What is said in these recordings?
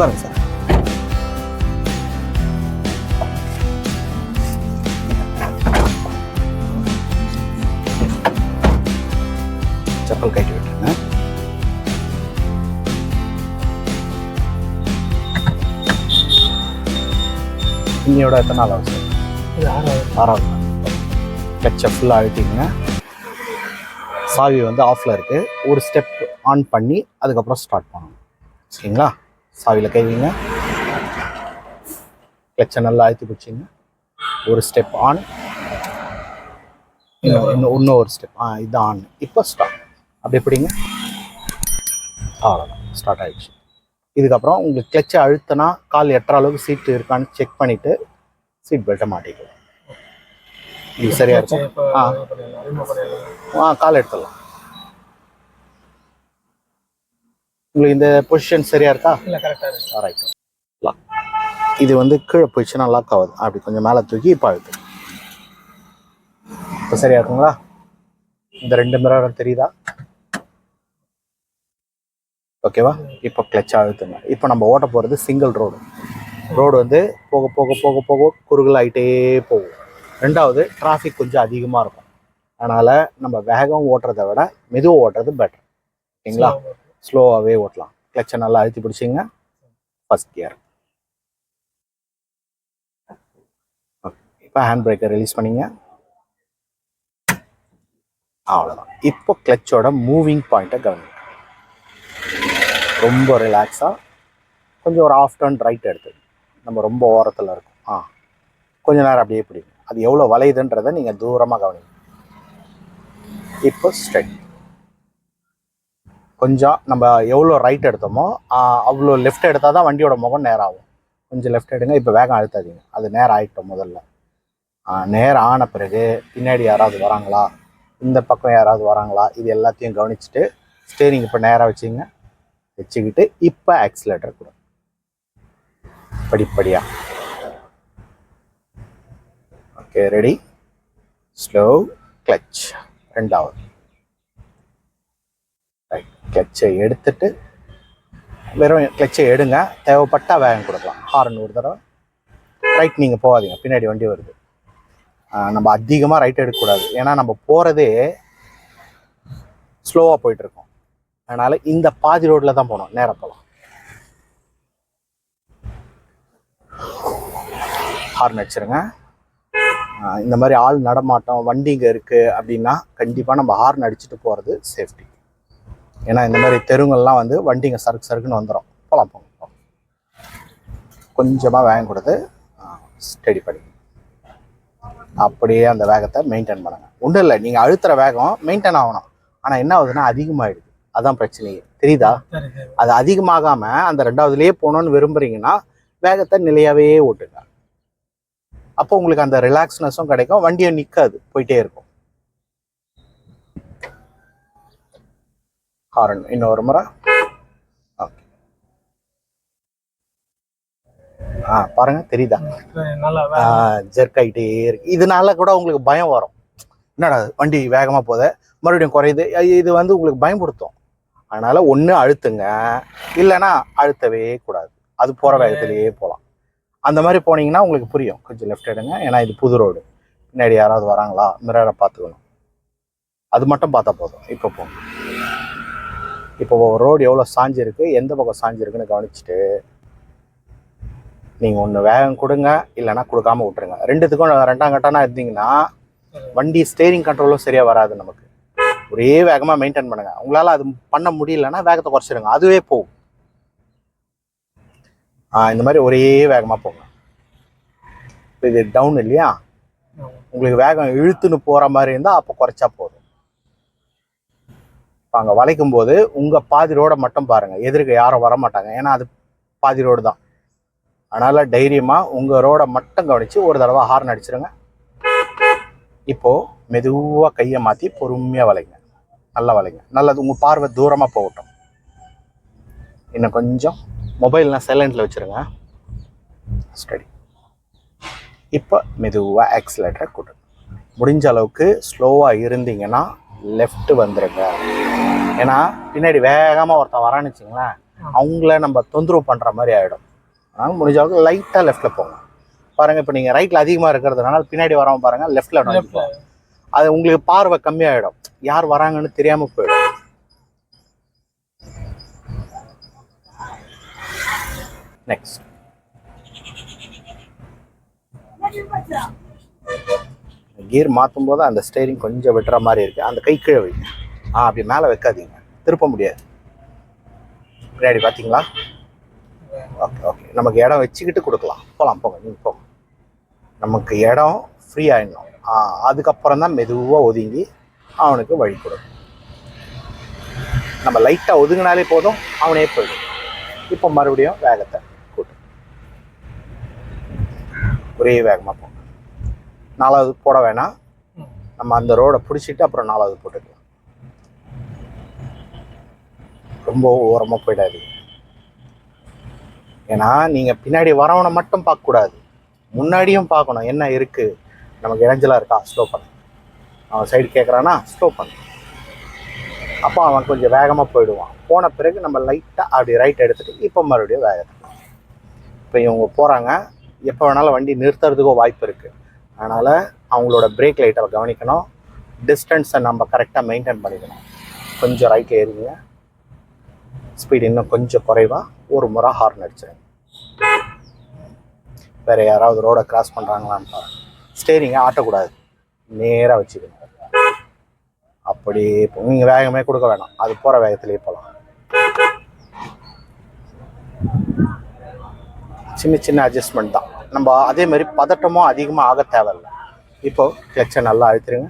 உட்காருங்க சார். செப்பல் கட்டி விட்டுருங்க. இன்னையோட எத்தனை நாள் ஆகும் சார்? இது ஆறாவது. ஆறாவது. நாள் கிளச்சை ஃபுல்லாக அழுத்திங்க சாவி வந்து ஆஃபில் இருக்குது ஒரு ஸ்டெப் ஆன் பண்ணி அதுக்கப்புறம் ஸ்டார்ட் பண்ணணும். சரிங்களா? சாவியில் கை வைங்க. கிளச்சை நல்லா அழுத்தி பிடிச்சிங்க. ஒரு ஸ்டெப் ஆன் இன்னும் இன்னும் இன்னும் ஒரு ஸ்டெப் ஆ இது ஆன் இப்போ ஸ்டார்ட் அப்படி எப்படிங்க அவ்வளோதான் ஸ்டார்ட் ஆயிடுச்சு. இதுக்கப்புறம் உங்களுக்கு கிளச்சை அழுத்தினா கால் எட்டுற அளவுக்கு சீட்டு இருக்கான்னு செக் பண்ணிவிட்டு சீட் பெல்ட்டை மாட்டிக்கலாம் இது சரியா இருக்கும் ஆ. ஆ கால் எடுத்துடலாம். உங்களுக்கு இந்த பொசிஷன் சரியா இருக்கா? இல்லை கரெக்டாக இருக்கு. ரைட் லாக் இது வந்து கீழே போயிடுச்சுன்னா லாக் ஆகுது அப்படி கொஞ்சம் மேலே தூக்கி இப்போ அழுத்து. இப்போ சரியா இருக்குங்களா? இந்த ரெண்டு மிரரும் தெரியுதா? ஓகேவா இப்போ கிளச் அழுத்துங்க. இப்போ நம்ம ஓட்ட போகிறது சிங்கிள் ரோடு ரோடு வந்து போக போக போக போக குறுகல் ஆகிட்டே போகும். ரெண்டாவது டிராஃபிக் கொஞ்சம் அதிகமாக இருக்கும். அதனால் நம்ம வேகம் ஓட்டுறதை விட மெதுவாக ஓட்டுறது பெட்டர் ஓகேங்களா ஸ்லோவாகவே ஓட்டலாம். கிளச்சை நல்லா அழுத்தி பிடிச்சிங்க. ஃபஸ்ட் கியர் இப்போ ஹேண்ட் பிரேக்கை ரிலீஸ் பண்ணிங்க. அவ்வளோதான் இப்போ கிளச்சோட மூவிங் பாயிண்ட்டை கவனிங்க. ரொம்ப ரிலாக்ஸாக கொஞ்சம் ஒரு ஆஃப் டர்ன் ரைட் எடுத்து. நம்ம ரொம்ப ஓரத்தில் இருக்கும். ஆ கொஞ்ச நேரம் அப்படியே பிடிக்கும் அது எவ்வளோ வளையுதுன்றதை நீங்கள் தூரமாக கவனிங்க. இப்போ ஸ்ட்ரெட் கொஞ்சம் நம்ம எவ்வளோ ரைட் எடுத்தோமோ அவ்வளோ லெஃப்ட் எடுத்தால் தான் வண்டியோட முகம் நேரம் ஆகும் கொஞ்சம் லெஃப்ட் எடுங்க இப்போ வேகம் அழுத்தாதீங்க. அது நேரம் ஆகிட்டோம் முதல்ல. நேரம் ஆன பிறகு பின்னாடி யாராவது வராங்களா? இந்த பக்கம் யாராவது வராங்களா? இது எல்லாத்தையும் கவனிச்சுட்டு ஸ்டேரிங் இப்போ நேராக வச்சுங்க. வச்சுக்கிட்டு இப்போ ஆக்சிலேட்டர் கொடு படிப்படியாக ஓகே ரெடி ஸ்லோ கிளச் ரெண்டாவது. கிளச்சை எடுத்துட்டு வெறும் கிளச்சை எடுங்க. தேவைப்பட்டால் வேகம் கொடுக்கலாம். ஹார்ன் ஒரு தடவை. ரைட் நீங்கள் போகாதீங்க. பின்னாடி வண்டி வருது. நம்ம அதிகமாக ரைட் எடுக்கக்கூடாது. ஏன்னா நம்ம போகிறதே ஸ்லோவாக போயிட்டுருக்கோம். அதனால் இந்த பாதி ரோட்டில் தான் போகணும். நேராக போகலாம். ஹார்ன் அடிச்சிருங்க. இந்த மாதிரி ஆள் நடமாட்டம் வண்டிங்க இருக்குது அப்படின்னா கண்டிப்பாக நம்ம ஹார்ன் அடிச்சுட்டு போகிறது சேஃப்டி ஏன்னா இந்த மாதிரி தெருங்கள்லாம் வந்து வண்டிங்க சறுக்கு சறுக்குன்னு வந்துடும் போகலாம் போங்க கொஞ்சமாக வேகம் கொடுத்து ஸ்டடி பண்ணி அப்படியே அந்த வேகத்தை மெயின்டைன் பண்ணுங்க. ஒன்றும் இல்லை நீங்கள் அழுத்துற வேகம் மெயின்டைன் ஆகணும். ஆனால் என்ன ஆகுதுன்னா அதிகமாகிடுது அதான் பிரச்சனையே. தெரியுதா? அது அதிகமாகாமல் அந்த ரெண்டாவதுலேயே போகணுன்னு விரும்புறீங்கன்னா வேகத்தை நிலையாவே ஓட்டுங்க. அப்போ உங்களுக்கு அந்த ரிலாக்ஸ்னஸும் கிடைக்கும். வண்டியை நிற்காது போயிட்டே இருக்கும். ஹாரன் இன்னொரு முறை ஓகே ஆ பாருங்க தெரியுதா? ஜெர்க் ஆகிட்டே இருக்கு. இதனால கூட உங்களுக்கு பயம் வரும். என்னடா வண்டி வேகமாக போகுது மறுபடியும் குறையுது. இது வந்து உங்களுக்கு பயன்படுத்தும் அதனால ஒன்று அழுத்துங்க. இல்லைன்னா அழுத்தவே கூடாது. அது போகிற வேகத்திலேயே போகலாம் அந்த மாதிரி போனீங்கன்னா உங்களுக்கு புரியும். கொஞ்சம் லெஃப்ட் எடுங்க. ஏன்னா இது புது ரோடு பின்னாடி யாராவது வராங்களா? மிரரை பார்த்துக்கணும். அது மட்டும் பார்த்தா போதும். இப்போ போங்க. இப்போ ரோடு எவ்வளோ சாஞ்சிருக்கு எந்த பக்கம் சாஞ்சிருக்குன்னு கவனிச்சுட்டு நீங்கள் ஒன்று வேகம் கொடுங்க இல்லைன்னா கொடுக்காம விட்டுருங்க. ரெண்டுத்துக்கும் ரெண்டாம் கட்டனா இருந்தீங்கன்னா வண்டி ஸ்டேரிங் கண்ட்ரோலும் சரியாக வராது நமக்கு. ஒரே வேகமாக மெயின்டைன் பண்ணுங்க. உங்களால் அது பண்ண முடியலன்னா வேகத்தை குறைச்சிடுங்க அதுவே போகும். ஆ, இந்த மாதிரி ஒரே வேகமாக போங்க. இப்ப இது டவுன் இல்லையா. உங்களுக்கு வேகம் இழுத்துன்னு போகிற மாதிரி இருந்தால் அப்போ குறைச்சா போதும். அங்கே வளைக்கும் போது உங்கள் பாதி ரோடை மட்டும் பாருங்கள் எதிர்க்க யாரும் வர மாட்டாங்க ஏன்னா அது பாதி ரோடு தான். அதனால் தைரியமாக உங்கள் ரோடை மட்டும் கவனித்து ஒரு தடவை ஹார்ன் அடிச்சிருங்க. இப்போது மெதுவாக கையை மாற்றி பொறுமையாக வளைங்க. நல்லா வளைங்க. நல்லது உங்கள் பார்வை தூரமாக போகட்டும். இன்னும் கொஞ்சம். மொபைல்லாம் சைலண்டில் வச்சுருங்க. ஸ்டடி இப்போ மெதுவாக ஆக்சிலேட்டரை கூட்டு. முடிஞ்ச அளவுக்கு ஸ்லோவாக இருந்தீங்கன்னா லெஃப்ட் வந்துருங்க ஏன்னா பின்னாடி வேகமாக ஒருத்தன் வரான்னு வச்சுங்களேன் அவங்கள நம்ம தொந்தரவு பண்ணுற மாதிரி ஆகிடும் அதனால் முடிஞ்ச அளவுக்கு லைட்டாக லெஃப்ட்டில் போங்க. பாருங்கள் இப்போ நீங்கள் ரைட்டில் அதிகமாக இருக்கிறதுனால பின்னாடி வரவங்க பாருங்கள் லெஃப்ட்டில் லெஃப்ட்ல அது உங்களுக்கு பார்வை கம்மியாயிடும். யார் வராங்கன்னு தெரியாம போயிடும். நெக்ஸ்ட் கியர் மாற்றும் போது அந்த ஸ்டேரிங் கொஞ்சம் விட்டுற மாதிரி இருக்குது அந்த கை கீழே வைங்க ஆ அப்படி மேலே வைக்காதீங்க. திருப்ப முடியாது. பின்னாடி பார்த்தீங்களா ஓகே ஓகே நமக்கு இடம் வச்சுக்கிட்டு கொடுக்கலாம். போகலாம் போங்க நீங்கள் போங்க. நமக்கு இடம் ஃப்ரீ ஆகிடணும் அதுக்கப்புறம் தான் மெதுவாக ஒதுங்கி அவனுக்கு வழி கொடுக்கும் நம்ம லைட்டாக ஒதுங்கினாலே போதும் அவனே போயிடும். இப்போ மறுபடியும் வேகத்தை கூட்டு. ஒரே வேகமாக போங்க நாலாவது போட வேணாம். நம்ம அந்த ரோடை பிடிச்சிட்டு அப்புறம் நாலாவது போட்டுக்கலாம். ரொம்ப ஓரமாக போயிடாது ஏன்னா நீங்கள் பின்னாடி வரவனை மட்டும் பார்க்கக்கூடாது. முன்னாடியும் பார்க்கணும் என்ன இருக்குது நமக்கு இடைஞ்சலாக இருக்கா? ஸ்லோ பண்ணு. அவன் சைடு கேட்குறானா ஸ்லோ பண்ணு. அப்போ அவன் கொஞ்சம் வேகமாக போயிடுவான். போன பிறகு நம்ம லைட்டாக அப்படி ரைட் எடுத்துகிட்டு இப்போ மறுபடியும் வேகத்துக்கு இப்போ இவங்க போகிறாங்க எப்போ வேணாலும் வண்டி நிறுத்துறதுக்கோ வாய்ப்பு இருக்குது அதனால் அவங்களோட பிரேக் லைட்டை கவனிக்கணும். டிஸ்டன்ஸை நம்ம கரெக்டாக மெயின்டைன் பண்ணிக்கணும். கொஞ்சம் ரைட்டில் ஏறிங்க. ஸ்பீட் இன்னும் கொஞ்சம் குறைவாக ஒரு முறை ஹார்ன் அடிச்சிருங்க. வேற யாராவது ரோடை கிராஸ் பண்ணுறாங்களான்னு பாருங்க. ஸ்டேரிங்கை ஆட்டக்கூடாது. நேராக வச்சுக்கணும் அப்படி இப்போ நீங்கள் வேகமே கொடுக்க வேணாம். அது போகிற வேகத்துலேயே போகலாம் சின்ன சின்ன அட்ஜஸ்ட்மெண்ட் தான். நம்ம அதே மாதிரி பதட்டமும் அதிகமாக ஆக தேவையில்ல. இப்போ கிளச்சை நல்லா அழுத்திடுங்க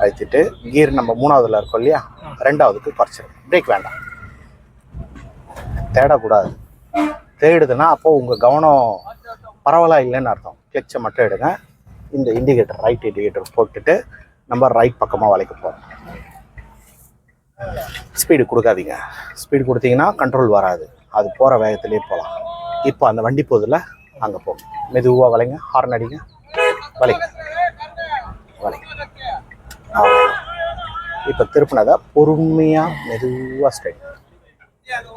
அழுத்திட்டு கீர் நம்ம மூணாவதுல இருக்கோம் இல்லையா? ரெண்டாவதுக்கு குறைச்சிருங்க. பிரேக் வேண்டாம். தேடக்கூடாது. தேடுதுன்னா அப்போது உங்கள் கவனம் பரவலாக இல்லைன்னு அர்த்தம். கிளச்சை மட்டும் எடுங்க. இந்த இண்டிகேட்டர் ரைட் இண்டிகேட்டர் போட்டுட்டு நம்ம ரைட் பக்கமாக வளைக்க போகிறோம் ஸ்பீடு கொடுக்காதீங்க. ஸ்பீடு கொடுத்தீங்கன்னா கண்ட்ரோல் வராது. அது போகிற வேகத்திலே போகலாம் இப்போ அந்த வண்டி போதில் அங்கே போகும் மெதுவாக வளைங்க. ஹார்ன் அடிங்க. வளைங்க வளைங்க இப்போ திருப்பினதை பொறுமையாக மெதுவாக ஸ்ட்ரைட்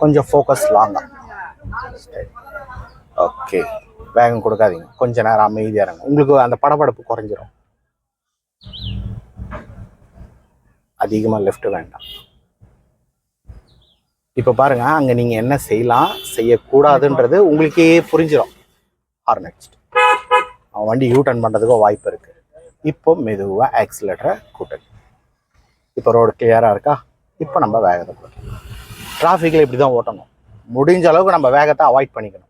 கொஞ்சம் ஃபோக்கஸ் லாங்காக ஸ்ட்ரைட் ஓகே வேகம் கொடுக்காதீங்க. கொஞ்ச நேரம் அமைதியாக இருங்க. உங்களுக்கு அந்த படபடப்பு குறைஞ்சிரும். அதிகமாக லெஃப்ட் வேண்டாம். இப்போ பாருங்க அங்கே நீங்கள் என்ன செய்யலாம் செய்யக்கூடாதுன்றது உங்களுக்கே புரிஞ்சிடும் ஹார்ன் அடிச்சிட்டு அவன் வண்டி யூ டர்ன் பண்ணுறதுக்கோ வாய்ப்பு இருக்கு. இப்போ மெதுவாக ஆக்சிலேட்டரை கூட்டணும் இப்போ ரோடு கிளியராக இருக்கா? இப்போ நம்ம வேகத்தை கூட்டணும். டிராஃபிக்கில் இப்படி தான் ஓட்டணும். முடிஞ்ச அளவுக்கு நம்ம வேகத்தை அவாய்ட் பண்ணிக்கணும்.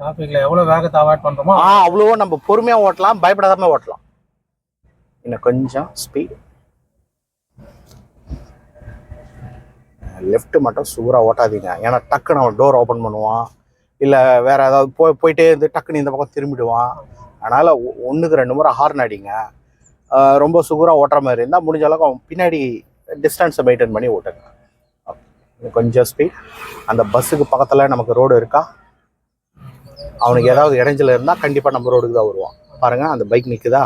டிராஃபிக்ல எவ்வளவு வேகத்தை அவாய்ட் பண்றோமோ ஆ அவ்வளோ நம்ம பொறுமையாக ஓட்டலாம் பயப்படாம ஓட்டலாம். இன்னும் கொஞ்சம் ஸ்பீட் லெஃப்ட் மட்டும் சூறாக ஓட்டாதீங்க. ஏன்னா டக்குன்னு அவன் டோர் ஓப்பன் பண்ணுவான். இல்லை வேற ஏதாவது போய் போயிட்டே இருந்து டக்குன்னு இந்த பக்கம் திரும்பிடுவான். அதனால் ஒன்றுக்கு ரெண்டு முறை ஹார்ன் அடிங்க. ரொம்ப சுகராக ஓட்டுற மாதிரி இருந்தால் முடிஞ்ச அளவுக்கு அவன் பின்னாடி டிஸ்டன்ஸை மெயின்டைன் பண்ணி ஓட்டுங்க. கொஞ்சம் ஸ்பீட் அந்த பஸ்ஸுக்கு பக்கத்தில் நமக்கு ரோடு இருக்கா? அவனுக்கு ஏதாவது இடைஞ்சல் இருந்தால் கண்டிப்பாக நம்ம ரோடுக்கு தான் வருவான். பாருங்கள் அந்த பைக் நிற்குதா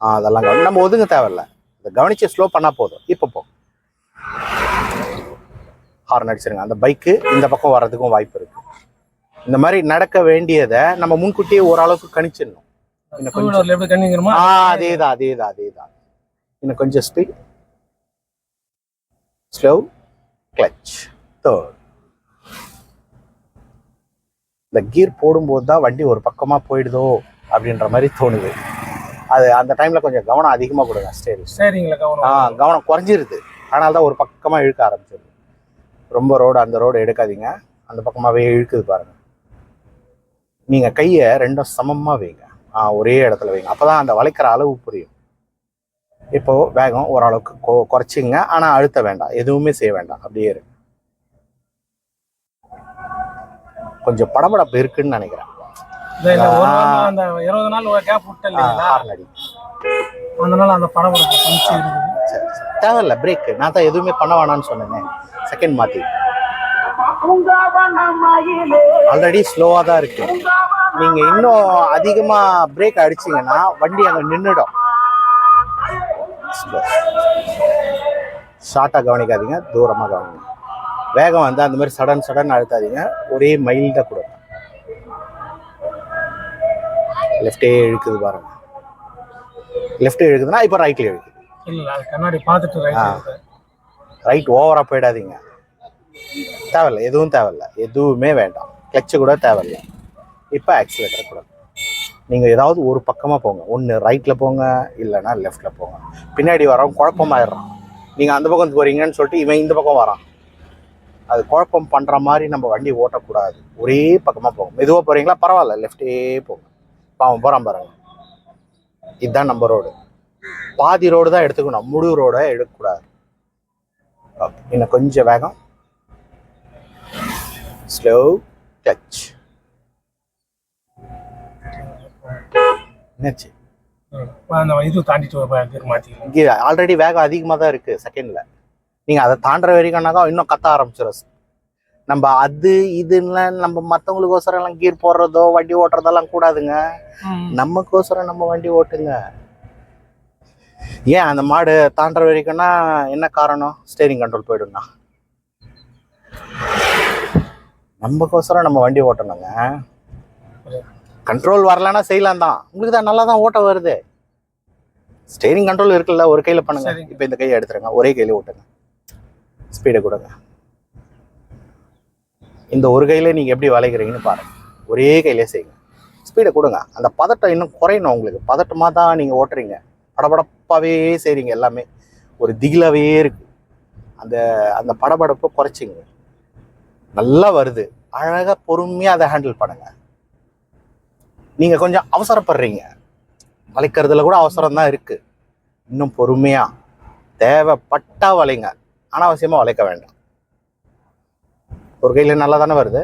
அதெல்லாம் கவனி நம்ம ஒதுங்க தேவையில்ல. இந்த கவனிச்சு ஸ்லோ பண்ணால் போதும். இப்போ போ. ஹார்ன் அடிச்சிருங்க. அந்த பைக்கு இந்த பக்கம் வர்றதுக்கும் வாய்ப்பு இருக்குது இந்த மாதிரி நடக்க வேண்டியதை நம்ம முன்கூட்டியே ஓரளவுக்கு கணிச்சிடணும். அதே தான் அதே தான் அதே தான். இன்னும் கொஞ்சம் ஸ்பீட் ஸ்லோ கிளச் தேர்ட் இந்த கீர் போடும்போது தான் வண்டி ஒரு பக்கமாக போயிடுதோ அப்படின்ற மாதிரி தோணுது. அது அந்த டைமில் கொஞ்சம் கவனம் அதிகமாக கொடுங்க ஸ்டேரிங் சரிங்களா ஆ கவனம் கவனம் குறைஞ்சிருது. அதனால தான் ஒரு பக்கமாக இழுக்க ஆரம்பிச்சிருது. ரொம்ப ரோடு அந்த ரோடு எடுக்காதீங்க. அந்த பக்கமாகவே இழுக்குது பாருங்க. நீங்கள் கையை ரெண்டும் சமமாக வைங்க. ஒரே இடத்துல வைங்க. அப்போ தான் அந்த வளைக்கிற அளவு புரியும். இப்போ வேகம் ஓரளவுக்கு கொ குறைச்சிங்க. ஆனால் அழுத்த வேண்டாம். எதுவுமே செய்ய வேண்டாம். அப்படியே இருக்கு கொஞ்சம் படபடப்பு இருக்குன்னு நினைக்கிறேன். இருபது நாள் கேப் அதனால அந்த படம் தேவையில்ல. பிரேக் நான் தான் எதுவுமே பண்ண வேணாம்னு சொன்னேனே. செகண்ட் மாற்றி ஆல்ரெடி ஸ்லோவாக தான் இருக்கு. நீங்க இன்னும் அதிகமா பிரேக் அடிச்சீங்கன்னா வண்டி அங்க நின்றுடும் ஷார்ட்டாக கவனிக்காதீங்க தூரமாக கவனிங்க. வேகம் வந்து அந்த மாதிரி சடன் சடன் அழுத்தாதீங்க. ஒரே மைல்டாக கொடுங்க. லெஃப்டே இழுக்குது பாருங்க. லெஃப்ட் இழுக்குதுன்னா இப்போ ரைட்ல இழுக்குது இல்ல அது கண்ணாடி பார்த்துட்டு ரைட் ரைட் ஓவரா போயிடாதீங்க. தேவையில்ல எதுவும் தேவையில்ல. எதுவுமே வேண்டாம். கிளச்சு கூட தேவையில்ல. இப்போ ஆக்சிலேட்டர் கூட. நீங்கள் ஏதாவது ஒரு பக்கமாக போங்க. ஒன்று ரைட்டில் போங்க இல்லைன்னா லெஃப்டில் போங்க. பின்னாடி வரவன் குழப்பமாயிடுறான். நீங்கள் அந்த பக்கம் போகிறீங்கன்னு சொல்லிட்டு இவன் இந்த பக்கம் வரான். அது குழப்பம் பண்ணுற மாதிரி நம்ம வண்டி ஓட்டக்கூடாது. ஒரே பக்கமாக போகும் மெதுவாக போகிறீங்களா பரவாயில்ல. லெஃப்டே போங்க. பாவம் போகிறான் பாருங்க. இதுதான் நம்ம ரோடு பாதி ரோடு தான் எடுத்துக்கணும். முழு ரோடை எடுக்கக்கூடாது. இன்னும் கொஞ்சம் வேகம். ஸ்லோ டச் என்னாச்சு? அந்த இது தாண்டிட்டு ஆல்ரெடி வேகம் அதிகமாக தான் இருக்குது செகண்டில் நீங்கள் அதை தாண்டுற வரைக்கும்னாக்கா இன்னும் கத்த ஆரம்பிச்சிடும் நம்ம அது இதுன்னு நம்ம மற்றவங்களுக்கோசரம் எல்லாம் கீர் போடுறதோ வண்டி ஓட்டுறதெல்லாம் கூடாதுங்க. நமக்கோசரம் நம்ம வண்டி ஓட்டுங்க. ஏன் அந்த மாடு தாண்டுற வரைக்கும்னா என்ன காரணம்? ஸ்டேரிங் கண்ட்ரோல் போயிடுங்க நமக்கோசரம் நம்ம வண்டி ஓட்டணுங்க. கண்ட்ரோல் வரலன்னா செய்யலாம் தான். உங்களுக்கு தான் நல்லா தான் ஓட்ட வருது. ஸ்டேரிங் கண்ட்ரோல் இருக்குல்ல ஒரு கையில பண்ணுங்க. இப்போ இந்த கையை எடுத்துருங்க. ஒரே கையில ஓட்டுங்க. ஸ்பீடை கொடுங்க. இந்த ஒரு கையில நீங்க எப்படி வளைக்கிறீங்கன்னு பாருங்க. ஒரே கையிலே செய்யுங்க. ஸ்பீடை கொடுங்க. அந்த பதட்டம் இன்னும் குறையணும் உங்களுக்கு. பதட்டமாக தான் நீங்கள் ஓட்டுறீங்க. படபடப்பாகவே செய்கிறீங்க எல்லாமே. ஒரு திகிலாவே இருக்கு. அந்த அந்த படபடப்பை குறைச்சிங்க. நல்லா வருது. அழகாக பொறுமையாக அதை ஹேண்டில் பண்ணுங்க. நீங்கள் கொஞ்சம் அவசரப்படுறீங்க. வளைக்கிறதுல கூட அவசரம் தான் இருக்குது இன்னும் பொறுமையாக தேவைப்பட்டா வளைங்க. அனாவசியமாக வளைக்க வேண்டாம். ஒரு கையில் நல்லா தானே வருது.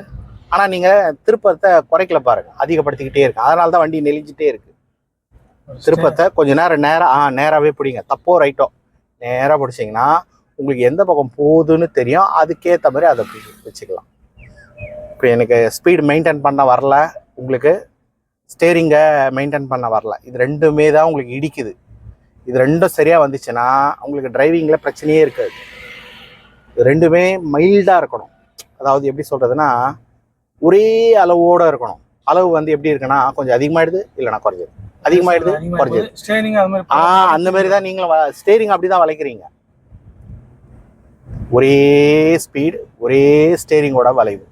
ஆனால் நீங்கள் திருப்பத்தை குறைக்கல பாருங்கள் அதிகப்படுத்திக்கிட்டே இருக்கு. அதனால தான் வண்டி நெளிஞ்சிட்டே இருக்குது திருப்பத்தை கொஞ்ச நேரம் நேரம் ஆ நேராகவே பிடிங்க. தப்போ ரைட்டோ நேராக பிடிச்சிங்கன்னா உங்களுக்கு எந்த பக்கம் போகுதுன்னு தெரியும். அதுக்கேற்ற மாதிரி அதை வச்சுக்கலாம். இப்போ எனக்கு ஸ்பீடு மெயின்டைன் பண்ண வரல. உங்களுக்கு ஸ்டேரிங்கை மெயின்டைன் பண்ண வரல. இது ரெண்டுமே தான் உங்களுக்கு இடிக்குது. இது ரெண்டும் சரியாக வந்துச்சுன்னா உங்களுக்கு டிரைவிங்கில் பிரச்சனையே இருக்காது. இது ரெண்டுமே மைல்டாக இருக்கணும். அதாவது எப்படி சொல்கிறதுனா ஒரே அளவோடு இருக்கணும். அளவு வந்து எப்படி இருக்குன்னா கொஞ்சம் அதிகமாயிடுது இல்லைனா குறைஞ்சிது அதிகமாயிடுது குறைஞ்சிது ஆ அந்த மாதிரி தான் நீங்களும் ஸ்டேரிங் அப்படி தான் வளைக்கிறீங்க. ஒரே ஸ்பீடு ஒரே ஸ்டேரிங்கோட வளைவு.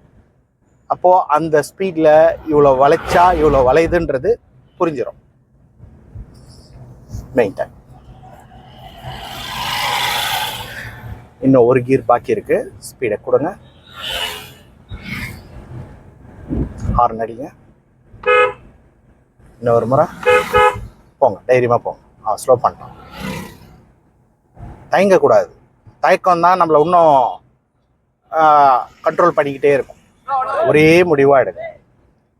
அப்போது அந்த ஸ்பீடில் இவ்வளோ வளைச்சா இவ்வளோ வளையுதுன்றது புரிஞ்சிடும் மெயின் டைம் இன்னும் ஒரு கீர் பாக்கி இருக்கு. ஸ்பீடை கொடுங்க. ஹார்ன் அடிங்க. இன்னும் ஒரு முறை. போங்க தைரியமாக போங்க. ஆ ஸ்லோ பண்ணலாம் தயங்கக்கூடாது. தயக்கம் தான் நம்மளை இன்னும் கண்ட்ரோல் பண்ணிக்கிட்டே இருக்கும். ஒரே முடிவாக எடுங்க.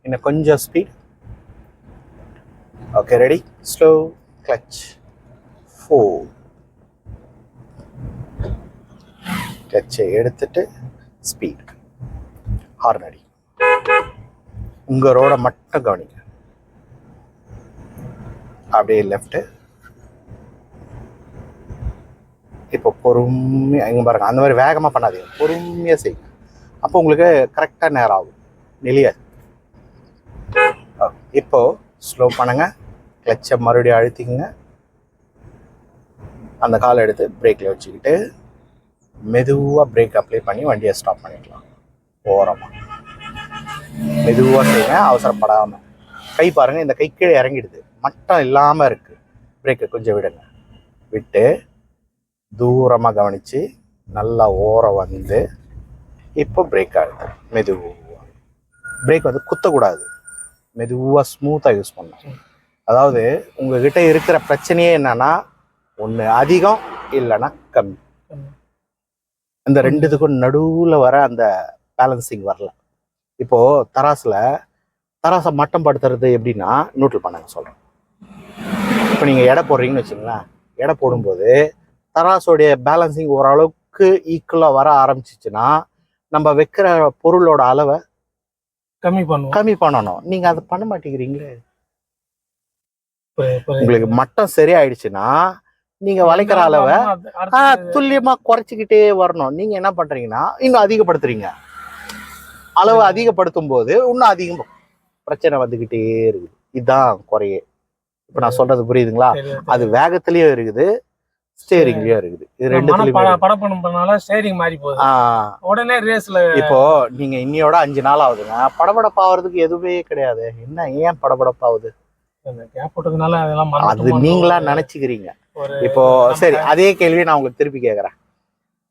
இன்னும் கொஞ்சம் speed okay ready slow clutch ஃபோ கிளச்சை எடுத்துட்டு ஸ்பீட் ஹார்ன் அடி. உங்கள் ரோடை மட்டும் கவனிங்க. அப்படியே லெஃப்ட்டு இப்போ பொறுமையாக இங்கே பாருங்கள் அந்த மாதிரி வேகமாக பண்ணாதீங்க. பொறுமையாக செய்யுங்க. அப்போ உங்களுக்கு கரெக்டாக நேரம் ஆகும். நெளியாது இப்போது ஸ்லோ பண்ணுங்கள் கிளச்சை மறுபடியும் அழுத்திக்கங்க. அந்த காலை எடுத்து பிரேக்கில் வச்சுக்கிட்டு மெதுவாக பிரேக் அப்ளை பண்ணி வண்டியை ஸ்டாப் பண்ணிக்கலாம். ஓரமாக மெதுவாக செய்யுங்க அவசரப்படாமல் கை பாருங்கள் இந்த கை கீழே இறங்கிடுது. மட்டம் இல்லாமல் இருக்குது பிரேக்கை கொஞ்சம் விடுங்க. விட்டு தூரமாக கவனித்து நல்லா ஓரம் வந்து இப்போ பிரேக் ஆகுது. மெதுவாக பிரேக் வந்து குத்தக்கூடாது. மெதுவாக ஸ்மூத்தாக யூஸ் பண்ணணும். அதாவது உங்ககிட்ட இருக்கிற பிரச்சனையே என்னன்னா ஒன்று அதிகம் இல்லைன்னா கம்மி. இந்த ரெண்டுத்துக்கும் நடுவில் வர அந்த பேலன்சிங் வரல இப்போ தராசில் தராசை மட்டம் படுத்துறது எப்படின்னா நூட்டில் பண்ணாங்க சொல்கிறேன் இப்போ நீங்கள் எடை போடுறீங்கன்னு வச்சுங்களேன் எடை போடும்போது தராசோடைய பேலன்சிங் ஓரளவுக்கு ஈக்குவலாக வர ஆரம்பிச்சிச்சுன்னா நம்ம வைக்கிற பொருளோட அளவை கம்மி பண்ணுவோம். கம்மி பண்ணணும். நீங்கள் அதை பண்ண மாட்டேங்கிறீங்களே. உங்களுக்கு மட்டம் சரியாயிடுச்சுன்னா நீங்க வளைக்கிற அளவை துல்லியமா குறைச்சிக்கிட்டே வரணும். நீங்க என்ன பண்றீங்கன்னா இன்னும் அதிகப்படுத்துறீங்க. அளவு அதிகப்படுத்தும் போது இன்னும் அதிகம் பிரச்சனை வந்துகிட்டே இருக்குது. இதுதான் குறையே. இப்ப நான் சொல்றது புரியுதுங்களா. அது வேகத்திலயும் இருக்குது. ஸ்டேரிங்லயும் இருக்குது. இது மன ரெண்டுத்துலயுமே பட- இருக்குது. படப்படம் பண்ணனால ஸ்டேரிங் மாறி போகுது. உடனே ரேஸ்ல இப்போ நீங்க இன்னியோட அஞ்சு நாள் ஆகுதுங்க. படபடப்பாவதுக்கு எதுவுமே கிடையாது. என்ன ஏன் போட்டதுனால அதெல்லாம் அது நீங்களா நினைச்சுக்கிறீங்க. இப்போ சரி அதே கேள்வி நான் உங்களுக்கு திருப்பி கேட்குறேன்.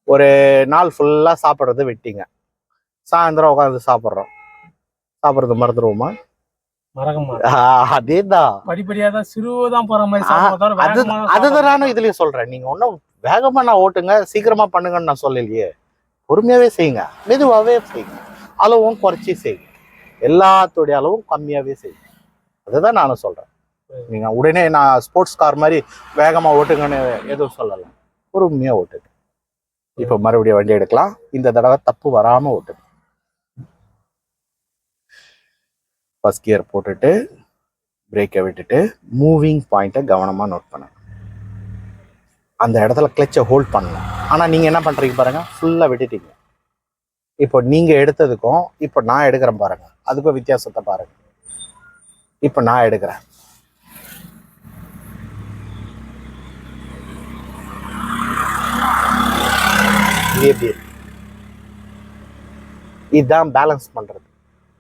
ஒரு நாள் ஃபுல்லா சாப்பிட்றது வெட்டிங்க. சாயந்தரம் உட்காந்து சாப்பிட்றோம். சாப்பிட்றது மறந்துடுவோமா மறக்க மாட்டேன். அதே தான் படிப்படியா தான் சிறுவதான் போற மாதிரி அதுதான் நானும் இதுலயும் சொல்றேன். நீங்க ஒன்றும் வேகமா நான் ஓட்டுங்க சீக்கிரமா பண்ணுங்கன்னு நான் சொல்லலையே. பொறுமையாவே செய்யுங்க. மெதுவாவே செய்யுங்க. அளவும் குறைச்சி செய்யுங்க. எல்லாத்துடைய அளவும் கம்மியாவே செய்யுங்க. அதுதான் நானும் சொல்றேன். நீங்க உடனே நான் ஸ்போர்ட்ஸ் கார் மாதிரி வேகமா ஓட்டுங்கன்னு எதுவும் சொல்லலை. பொறுமையா ஓட்டுங்க. இப்போ மறுபடியும் வண்டி எடுக்கலாம். இந்த தடவை தப்பு வராம ஓட்டுங்க. ஃபர்ஸ்ட் கியர் போட்டுட்டு பிரேக்கை விட்டுட்டு மூவிங் பாயிண்ட்டை கவனமாக நோட் பண்ணணும். அந்த இடத்துல கிளச்சை ஹோல்ட் பண்ணணும். ஆனால் நீங்கள் என்ன பண்ணுறீங்க பாருங்க ஃபுல்லாக விட்டுட்டீங்க. இப்போ நீங்கள் எடுத்ததுக்கும் இப்போ நான் எடுக்கிறேன் பாருங்கள் அதுக்கும் வித்தியாசத்தை பாருங்கள் இப்போ நான் எடுக்கிறேன். இதுதான் பேலன்ஸ் பண்ணுறது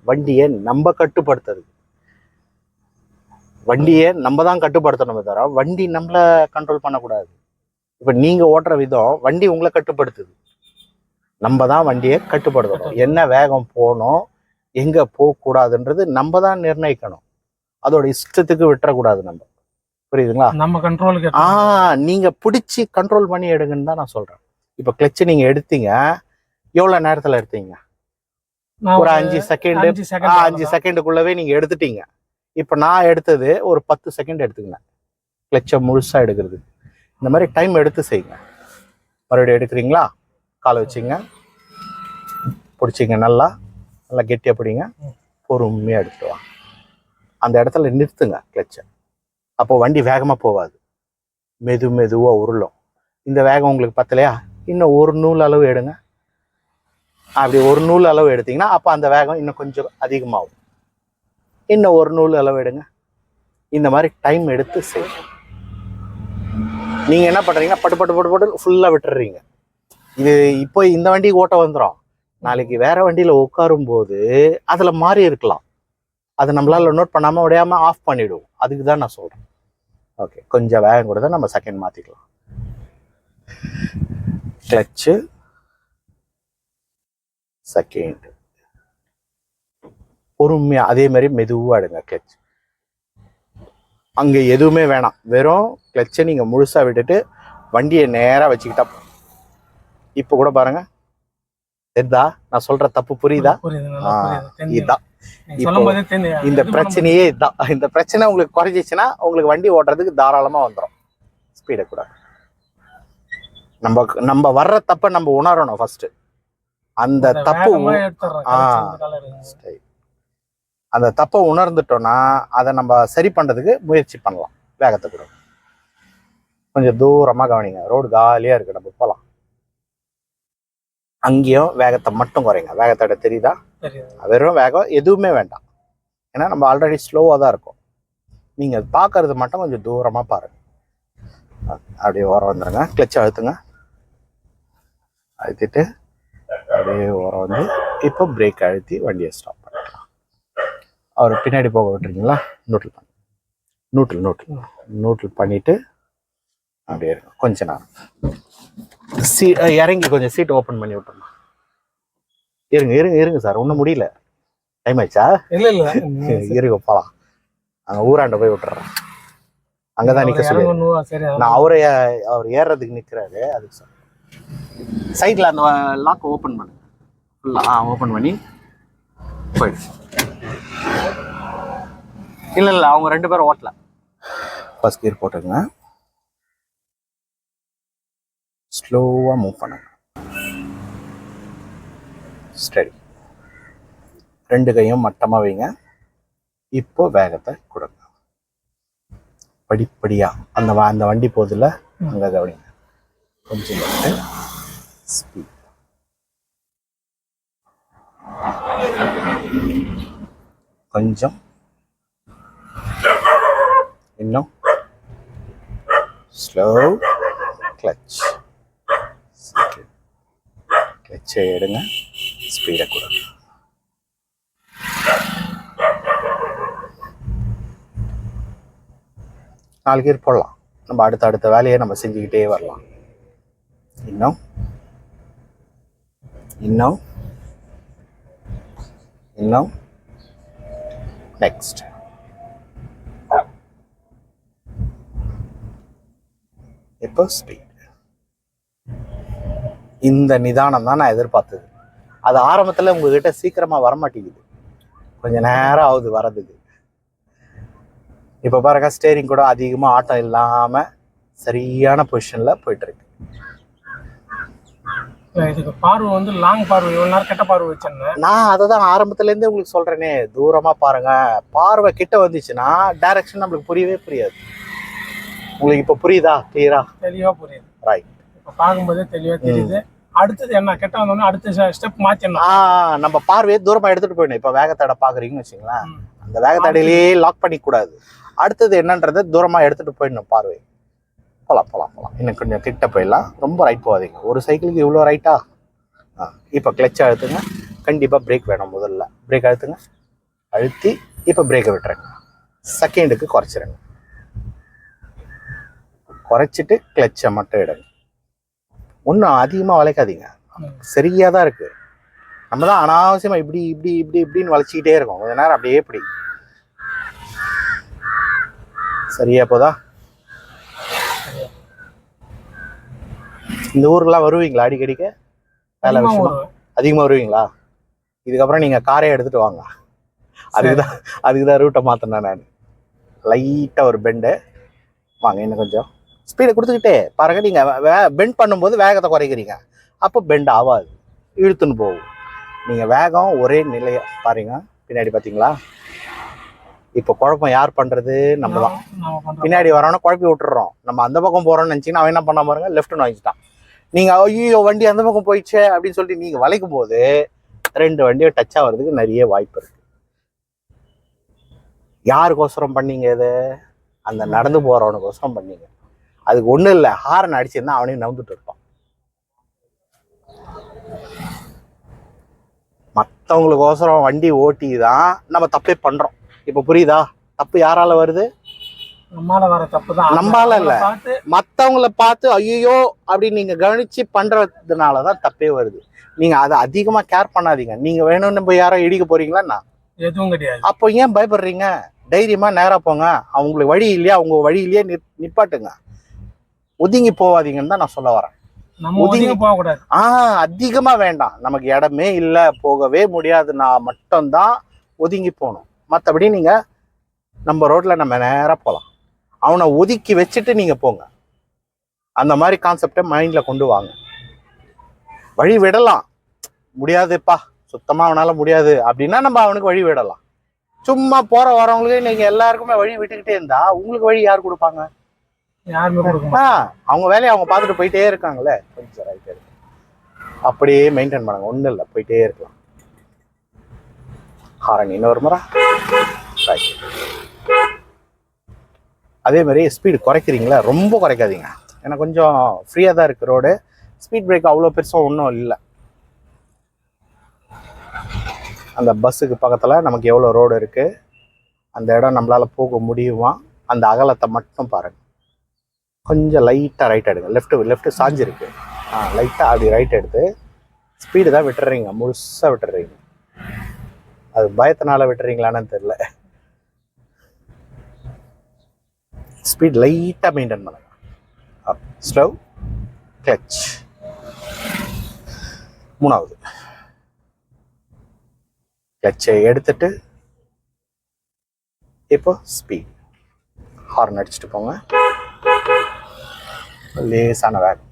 வண்டியை நம்ம கட்டுப்படுத்துறது. வண்டியை நம்ம தான் கட்டுப்படுத்தணுமே தவிர வண்டி நம்மளை கண்ட்ரோல் பண்ணக்கூடாது. இப்போ நீங்க ஓட்டுற விதம் வண்டி உங்களை கட்டுப்படுத்துது. நம்ம தான் வண்டியை கட்டுப்படுத்தணும். என்ன வேகம் போகணும் எங்க போகக்கூடாதுன்றது நம்ம தான் நிர்ணயிக்கணும். அதோட இஷ்டத்துக்கு விட்டுறக்கூடாது நம்ம. புரியுதுங்களா? நம்ம கண்ட்ரோலுக்கு ஆ நீங்க பிடிச்சி கண்ட்ரோல் பண்ணி எடுங்கன்னு தான் நான் சொல்றேன். இப்போ கிளச்சு நீங்க எடுத்தீங்க எவ்வளவு நேரத்துல எடுத்தீங்க? ஒரு அஞ்சு செகண்ட் அஞ்சு செகண்டுக்குள்ளவே நீங்க எடுத்துட்டீங்க. இப்போ நான் எடுத்தது ஒரு பத்து செகண்ட் எடுத்துக்கினேன் கிளச்சை முழுசா எடுக்கிறது. இந்த மாதிரி டைம் எடுத்து செய்யுங்க. மறுபடியும் எடுக்கிறீங்களா? காலை வச்சிங்க. பிடிச்சிங்க நல்லா. நல்லா கெட்டியாக பிடிங்க. பொறுமையாக எடுத்துட்டு வாங்க. அந்த இடத்துல நிறுத்துங்க கிளச்சை. அப்போ வண்டி வேகமாக போகாது. மெது மெதுவாக உருளும். இந்த வேகம் உங்களுக்கு பத்தலையா? இன்னும் ஒரு நூல் அளவு எடுங்க. அப்படி ஒரு நூல் அளவு எடுத்தீங்கன்னா அப்போ அந்த வேகம் இன்னும் கொஞ்சம் அதிகமாகும். இன்னும் ஒரு நூல் அளவு எடுங்க. இந்த மாதிரி டைம் எடுத்து செய்யுங்க நீங்கள் என்ன பண்ணுறீங்கன்னா பட்டு பட்டு பட்டு பட்டு ஃபுல்லாக விட்டுறீங்க. இது இப்போ இந்த வண்டி ஓட்ட வந்துடும் நாளைக்கு வேற வண்டியில் உட்காரும் போது அதில் மாறி இருக்கலாம். அது நம்மளால நோட் பண்ணாமல் உடையாமல் ஆஃப் பண்ணிவிடுவோம் அதுக்கு தான் நான் சொல்கிறேன் ஓகே கொஞ்சம் வேகம் கூட நம்ம செகண்ட் மாற்றிக்கலாம் கிளச்சு செகண்ட் பொறுமையா அதே மாதிரி மெதுவா எடுங்க கிளச் அங்க எதுவுமே வேணாம். வெறும் கிளச்சை நீங்க முழுசா விட்டுட்டு வண்டியை நேரா வச்சுக்கிட்டா. இப்போ கூட பாருங்க. தெரியுதா நான் சொல்ற தப்பு புரியுதா? இதுதான் இந்த பிரச்சனையே இதுதான் இந்த பிரச்சனை உங்களுக்கு குறைஞ்சிச்சுன்னா உங்களுக்கு வண்டி ஓட்டுறதுக்கு தாராளமா வந்துடும் ஸ்பீடை கூட. நம்ம நம்ம வர்ற தப்பை நம்ம உணரணும் ஃபர்ஸ்ட் அந்த. தப்பு. அந்த தப்பை உணர்ந்துட்டோம்னா அதை நம்ம சரி பண்றதுக்கு முயற்சி பண்ணலாம். வேகத்தை கூட. கொஞ்சம் தூரமா கவனிங்க. ரோடு காலியா இருக்கு. நம்ம போகலாம் அங்கேயும் வேகத்தை மட்டும் குறைங்க. வேகத்தோட தெரியுதா. வெறும் வேகம் எதுவுமே வேண்டாம். ஏன்னா நம்ம ஆல்ரெடி ஸ்லோவாக தான் இருக்கோம். நீங்க அது பார்க்கறது மட்டும் கொஞ்சம் தூரமா பாருங்க. அ- அப்படியே ஓரம் வந்துருங்க. கிளச் அழுத்துங்க. அழுத்திட்டு அப்படியே ஓரம் வந்து இப்போ பிரேக் அழுத்தி வண்டியை ஸ்டாப் பண்ணிக்கலாம் அவர் பின்னாடி போக விட்டுறீங்களா நூட்டில் பண்ணு. நூட்டில் நூட்டில் நூட்டில் பண்ணிட்டு அப்படியே இருங்க கொஞ்ச நேரம். சீ இறங்கி கொஞ்சம் சீட் ஓப்பன் பண்ணி விட்டுருங்க இருங்க இருங்க இருங்க சார் ஒன்றும் முடியல. டைம் ஆயிடுச்சா இல்ல இல்ல. இருங்க போகலாம் அங்கே ஊராண்ட போய் விட்டுறேன். அங்கே தான் நிற்க சொல்லி நான் அவரை அவர் ஏறுறதுக்கு நிற்கிறாரு அதுக்கு சார் சைடில் அந்த லாக் ஓப்பன் பண்ணுங்க ஃபுல்லாக ஆ ஓப்பன் பண்ணி. போயிடு. இல்லை இல்லை அவங்க ரெண்டு பேரும் ஓட்டல. ஃபர்ஸ்ட் கியர் போட்டுங்க ஸ்லோவாக மூவ் பண்ணுங்க. ஸ்டடி ரெண்டு கையும் மட்டமாக வைங்க. இப்போ வேகத்தை கொடுங்க. படிப்படியாக அந்த வ- அந்த வண்டி போதில் அங்கே கவனிங்க. கொஞ்சம் ஸ்பீட் கொஞ்சம் இன்னும் ஸ்லோ கிளச் கிளச்சை எடுங்க ஸ்பீடை கொடுங்க நாலு கீர் போடலாம் நம்ம அடுத்த அடுத்த வேலையை நம்ம செஞ்சுக்கிட்டே வரலாம் இன்னும். இன்னும். இன்னும். நெக்ஸ்ட் இப்போ ஸ்பீட் இந்த நிதானம் தான் நான் எதிர்பார்த்தது. அது ஆரம்பத்தில் உங்ககிட்ட சீக்கிரமாக வரமாட்டேங்குது. கொஞ்ச நேரம் ஆகுது வரதுக்கு இப்போ பாருங்க ஸ்டேரிங் கூட அதிகமாக ஆட்டம் இல்லாமல் சரியான பொசிஷனில் போயிட்டு இருக்கு. இதுக்கு பார்வை வந்து லாங் பார்வை இவ்வளவு நேரம் கெட்ட பார்வை வச்சிருந்தேன் நான் அதை தான் ஆரம்பத்துலேருந்தே உங்களுக்கு சொல்கிறேனே தூரமாக பாருங்க. பார்வை கிட்ட வந்துச்சுன்னா டைரக்ஷன் நம்மளுக்கு புரியவே புரியாது. உங்களுக்கு இப்போ புரியுதா? கிளியரா தெளிவா புரியுது. ரைட் இப்ப பார்க்கும்போதே தெளிவா தெரியுது. அடுத்தது என்ன? கெட்ட வந்தோடனே அடுத்த ஸ்டெப் ஆ நம்ம பார்வையை தூரமாக எடுத்துகிட்டு போயிடணும். இப்போ வேகத்தடை பார்க்குறீங்கன்னு வச்சுங்களேன். அந்த வேகத்தடையிலேயே லாக் பண்ணிக்கூடாது அடுத்தது என்னன்றதை தூரமாக எடுத்துகிட்டு போயிடணும் பார்வை போகலாம் போகலாம் போகலாம் இன்னும் கொஞ்சம் கிட்ட போயிடலாம். ரொம்ப ரைட் போகாதீங்க. ஒரு சைக்கிளுக்கு இவ்வளோ ரைட்டா ஆ? இப்போ கிளச்சை அழுத்துங்க கண்டிப்பாக பிரேக் வேணும் முதல்ல. பிரேக் அழுத்துங்க அழுத்தி இப்போ பிரேக்கை விட்டுருங்க. செகண்டுக்கு குறைச்சிருங்க. குறைச்சிட்டு கிளச்சை மட்டும் எடுங்க. ஒன்றும் அதிகமாக வளைக்காதீங்க. சரியாக தான் இருக்குது நம்ம தான் அனாவசியமாக இப்படி இப்படி இப்படி இப்படின்னு வளைச்சிக்கிட்டே இருக்கோம். கொஞ்ச நேரம் அப்படியே இப்படி சரியா போதா? இந்த ஊருக்குலாம் வருவீங்களா அடிக்கடிக்க? வேலை விஷயமா? அதிகமாக வருவீங்களா? இதுக்கப்புறம் நீங்கள் காரே எடுத்துட்டு வாங்க. அதுக்கு தான் அதுக்கு தான் ரூட்டை மாற்றினேன் நான் லைட்டாக ஒரு பெண்டு வாங்க இன்னும் கொஞ்சம் ஸ்பீடை கொடுத்துக்கிட்டே பாருங்க நீங்கள் பெண்ட் பண்ணும்போது வேகத்தை குறைக்கிறீங்க. அப்போ பெண்ட் ஆகாது இழுத்துன்னு போகும். நீங்கள் வேகம் ஒரே நிலைய பாருங்க பின்னாடி பார்த்தீங்களா இப்போ குழப்பம் யார் பண்ணுறது நம்ம தான் பின்னாடி வரவன குழப்பி விட்டுறோம். நம்ம அந்த பக்கம் போறோம்னு நினச்சிங்கன்னா அவன் என்ன பண்ண பாருங்க லெஃப்ட் வாங்கிட்டான். நீங்க ஐயோ வண்டி அந்த பக்கம் போயிடுச்சே அப்படின்னு சொல்லிட்டு நீங்க வளைக்கும் போது ரெண்டு வண்டியும் டச் ஆகிறதுக்கு நிறைய வாய்ப்பு இருக்கு. யாருக்கோசரம் பண்ணீங்க இது? அந்த நடந்து போறவனுக்கோசரம் பண்ணீங்க. அதுக்கு ஒண்ணும் இல்லை. ஹாரன் அடிச்சிருந்தா அவனையும் நவுந்துட்டு இருப்பான். மற்றவங்களுக்கோசரம் வண்டி ஓட்டி தான் நம்ம தப்பே பண்றோம். இப்போ புரியுதா? தப்பு யாரால வருது? நம்மால வர தப்பு தான் நம்மால இல்ல. பார்த்து மற்றவங்கள பார்த்து ஐயோ அப்படின்னு நீங்க கவனிச்சு பண்றதுனால தான் தப்பே வருது. நீங்க அதை அதிகமா கேர் பண்ணாதீங்க. நீங்க வேணும்னு போய் யாரோ இடிக்க போறீங்களா எதுவும் கிடையாது. அப்போ ஏன் பயப்படுறீங்க? தைரியமா நேரா போங்க. அவங்களுக்கு வழி இல்லையா? அவங்க வழியிலேயே நிப் நிப்பாட்டுங்க. ஒதுங்கி போவாதீங்கன்னு தான் நான் சொல்ல வரேன். ஒதுங்கி- ஒதுங்கி போக கூடாது ஆ அதிகமா வேண்டாம். நமக்கு இடமே இல்லை. போகவே முடியாதுன்னா மட்டும்தான் ஒதுங்கி போகணும். மற்றபடி நீங்க நம்ம ரோட்ல நம்ம நேரா போகலாம். அவனை ஒதுக்கி வச்சுட்டு நீங்க போங்க. அந்த மாதிரி கான்செப்டை மைண்ட்ல கொண்டு வாங்க. வழி விடலாம். முடியாதுப்பா. சுத்தமா அவனால முடியாது. அப்படின்னா நம்ம அவனுக்கு வழி விடலாம். சும்மா போற வரவங்களுக்கு நீங்க எல்லாருக்குமே வழி விட்டுக்கிட்டே இருந்தா உங்களுக்கு வழி யார் கொடுப்பாங்க? அவங்க வேலையை அவங்க பார்த்துட்டு போயிட்டே இருக்காங்களே. அப்படியே மெயின்டைன் பண்ணுங்க. ஒன்றும் இல்லை. போயிட்டே இருக்கலாம். ஹாரன் இன்னொரு முறை. அதே மாதிரி ஸ்பீடு குறைக்கிறீங்களா? ரொம்ப குறைக்காதீங்க. ஏன்னா கொஞ்சம் ஃப்ரீயாக தான் இருக்குது ரோடு ஸ்பீட் பிரேக் அவ்வளோ பெருசாக ஒன்றும் இல்லை. அந்த பஸ்ஸுக்கு பக்கத்தில் நமக்கு எவ்வளோ ரோடு இருக்குது அந்த இடம் நம்மளால் போக முடியுமா? அந்த அகலத்தை மட்டும் பாருங்கள் கொஞ்சம் லைட்டாக ரைட் எடுங்க. லெஃப்ட்டு லெஃப்ட்டு சாஞ்சிருக்கு ஆ லைட்டாக அப்படி ரைட் எடுத்து ஸ்பீடு தான் விட்டுறீங்க. முழுசாக விட்டுறீங்க. அது பயத்தினால விட்டுறீங்களான்னு தெரில ஸ்பீட் லைட்டாக மெயின்டைன் பண்ணுங்கள் அப் ஸ்லோ கிளச் மூணாவது. கிளச்சை எடுத்துட்டு இப்போ ஸ்பீட் ஹார்ன் அடிச்சுட்டு போங்க. லேசான வேகம்.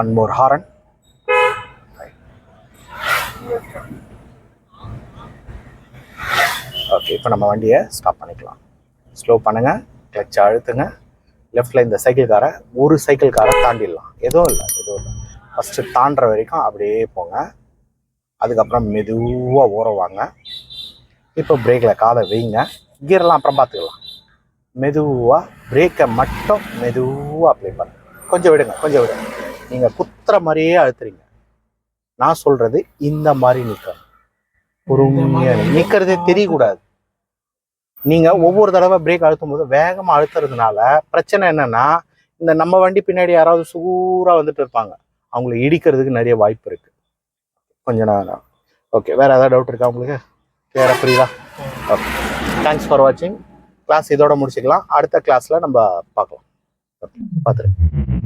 ஒன் மோர் ஹாரன் ஓகே இப்போ நம்ம வண்டியை ஸ்டாப் பண்ணிக்கலாம். ஸ்லோ பண்ணுங்கள் கிளச் அழுத்துங்க. லெஃப்டில் இந்த சைக்கிள் காரை ஒரு சைக்கிள் காரை தாண்டிடலாம். எதுவும் இல்லை எதுவும் இல்லை. ஃபஸ்ட்டு தாண்டுற வரைக்கும் அப்படியே போங்க. அதுக்கப்புறம் மெதுவாக ஓரவாங்க இப்போ பிரேக்கில் காலை வைங்க. கியர்லாம் அப்புறம் பார்த்துக்கலாம் மெதுவாக பிரேக்கை மட்டும் மெதுவாக அப்ளை பண்ணுங்க. கொஞ்சம் விடுங்க கொஞ்சம் விடுங்க. நீங்கள் குத்துற மாதிரியே அழுத்துறீங்க. நான் சொல்கிறது இந்த மாதிரி நிற்கணும் பொறுமையாக நிற்கிறதே தெரியக்கூடாது. நீங்கள் ஒவ்வொரு தடவை பிரேக் அழுத்தும் போது வேகமாக அழுத்துறதுனால பிரச்சனை என்னன்னா இந்த நம்ம வண்டி பின்னாடி யாராவது சூறாக வந்துட்டு இருப்பாங்க. அவங்கள இடிக்கிறதுக்கு நிறைய வாய்ப்பு இருக்கு. கொஞ்ச நேரம் ஓகே வேற ஏதாவது டவுட் இருக்கா உங்களுக்கு? வேற புரியுதா? ஓகே தேங்க்ஸ் ஃபார் வாட்சிங் கிளாஸ் இதோட முடிச்சுக்கலாம். அடுத்த கிளாஸ்ல நம்ம பார்க்கலாம். பார்த்துருங்க